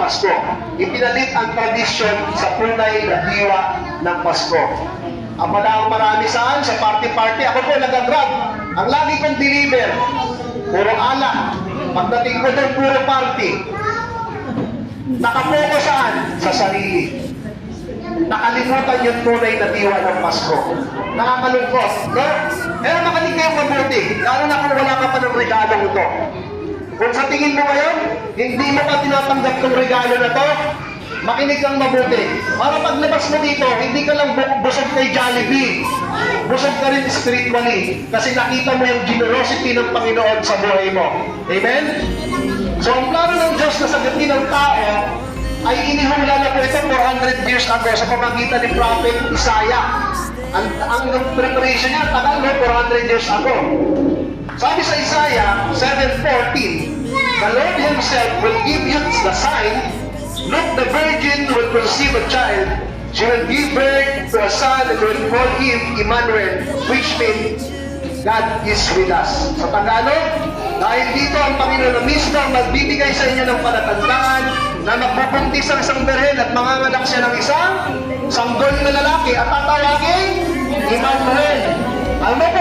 Pasko. Ipinalit ang tradisyon sa tunay na diwa ng Pasko. Ang madaang marami saan sa party-party, ako po nagagrab. Ang lagi kong deliver, puro alak. Pagdating ko doon, puro party. Nakapoko saan? Sa sarili. Nakalimutan yung tunay na diwa ng Pasko. Nakakalungkot, no? Pero makinig kayong mabuti, lalo na kung wala ka pa ng regalo ito. Kung sa tingin mo ngayon, hindi mo pa tinatanggap ng regalo na to, makinig kang mabuti. Para paglabas mo dito, hindi ka lang bu- busog kay Jollibee. Busog ka rin spiritually. Kasi nakita mo yung generosity ng Panginoon sa buhay mo. Amen? So ang plano ng Diyos na sagutin ng tao ay inihula na po ito 400 years ago sa pamagitan ni Prophet Isaiah. Ang, ang preparation niya, tagal no, 400 years ago. Sabi sa Isaiah 7.14, The Lord Himself will give you the sign, Look, the virgin will conceive a child, she will give birth to a son and will call him Emmanuel, which means God is with us. Sa Tagalog, dahil dito ang Panginoon mismo ang magbibigay sa inyo ng palatandaan na magbubuntis ang isang berhen at manganganak siya ng isang sanggol na lalaki at tatawagin Emmanuel. Ano mo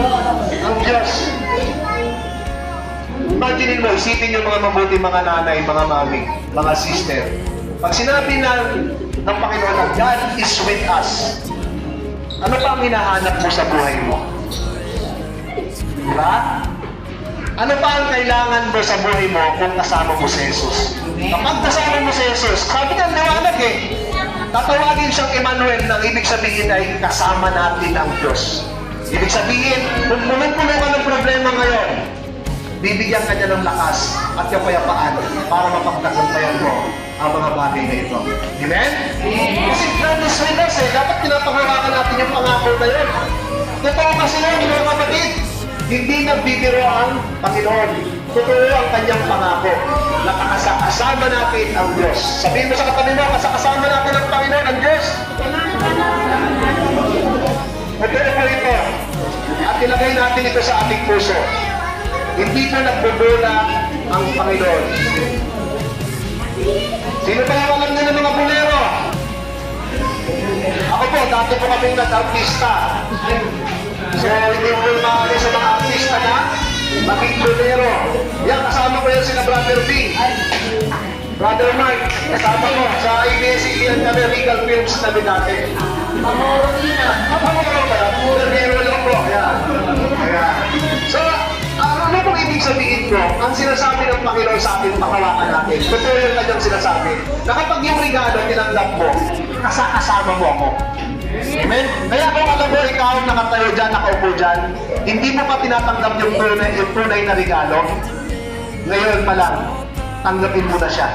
ang Diyos. Imaginin mo, isipin yung mga mabuti mga nanay, mga mami, mga sister. Pag sinabi ng, ng Panginoon na God is with us, ano pa ang hinahanap mo sa buhay mo? Diba? Ano pa ang kailangan mo sa buhay mo kung kasama mo si Jesus? Kapag kasama mo si Jesus, sabi niya, liwanag eh. Tatawagin siyang Emmanuel na ibig sabihin ay kasama natin ang Diyos. Ibig sabihin, kung punong-puno ka ng problema ngayon, bibigyan ka niya ng lakas at kapayapaan para mapagtagumpayan mo ang mga bagay na ito. Amen? Kasi God is with us eh. Dapat pinapangawakan natin yung pangako na yun. Totoo kasi yun, mga kapatid. Hindi nagbibiro ang Panginoon. Totoo ang kanyang pangako. Nakakasama natin ang Diyos. Sabihin mo sa katabi mo, kasakasama natin ang Panginoon, ang Diyos. Ito. At ilagay natin ito sa ating puso. Hindi po nagbubula ang Panginoon. Sino ba yung alam niyo ng mga bulero? Ako po, dati po kaming nag-artista. So, hindi po maaari sa mga artista na maging bulero. Yan, kasama ko yan sila Brother B. Brother Mark, kasama ko sa ABS-CBN kami, Legal Films kami dati. Sabihin ko? Ang sinasabi ng Panginoon sa atin, pakawakan natin. Totoo yung kanyang sinasabi. Na kapag yung regalo tinanggap mo, kasakasama mo ako. Amen? Kaya kung alam mo, ikaw nakatayo dyan, nakaupo dyan, hindi mo pa tinatanggap yung tunay, yung tunay na regalo, ngayon pa lang, tanggapin mo na siya.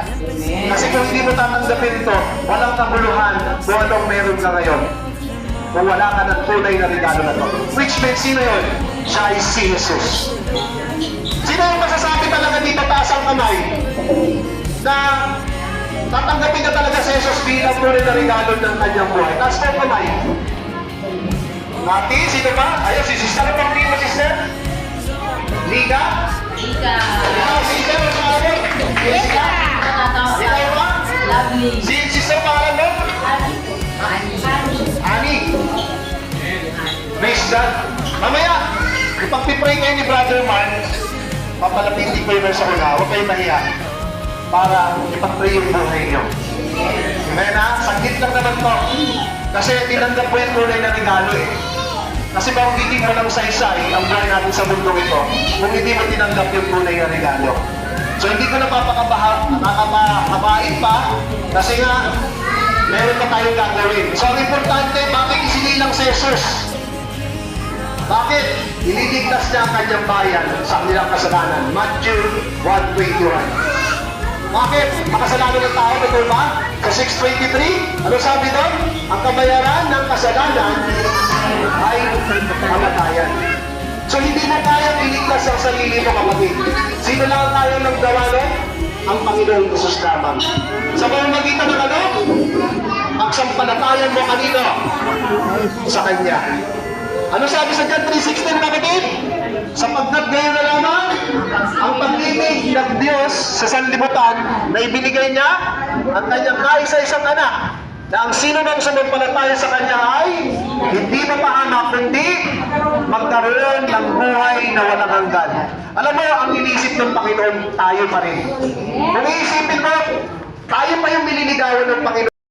Kasi kung hindi mo tatanggapin ito, walang kabuluhan kung anong meron ka ngayon. Kung wala ka ng tunay na regalo na to. Which means, sino yun? Siya ay si Jesus. Sino yung masasabi talaga dito taas ang kamay? Na tatanggapin ka talaga si Jesus bilang tunay na regalo ng kanyang buhay. Taas ang kamay. Nati, sino pa? Ayun, si sister. Ano pang mo, sister? Liga? Ika. Ikaw, sister, ano pangalan? Liga? Ikaw? Lovely. Si sister pangalan mo? God. Mamaya, ipagpipray kayo ni Brother Mark, papalapitin ko yun sa una, huwag kayong mahiya, para ipagpray yung buhay niyo. Amen ha? Saglit lang naman to. Kasi tinanggap ko yung tunay na regalo eh. Kasi hindi mo lang saysay ang buhay natin sa mundo ito kung hindi mo tinanggap yung tunay na regalo. So hindi ko napapakabaha, nakakabahain pa kasi nga meron pa tayong gagawin. So ang importante, bakit isinilang si Jesus? Bakit? Ililigtas niya ang kanyang bayan sa kanilang kasalanan. Matthew 1.21 Bakit? Makasalanan ng tao, ito ba? Sa 6.23, ano sabi doon? Ang kabayaran ng kasalanan ay kamatayan. So hindi mo kayang iligtas ang sarili mo kapatid. Sino lang ang kaya ng gawa nun? Ang Panginoon Jesus lamang. Sa pamamagitan ng ano? Pagsampalatayan mo kanino? Sa Kanya. Ano sabi sa John 3.16 na kapatid? Sa pagdatgayon na lamang, ang pag-ibig ng Diyos sa sanlibutan na ibinigay niya ang kanyang kaisa-isang anak na ang sino nang sumampalataya sa kanya ay hindi mapahanak kundi magkaroon ng buhay na walang hanggan. Alam mo, ang iniisip ng Panginoon, tayo pa rin. Kung iisipin mo, tayo pa yung nililigawan ng Panginoon.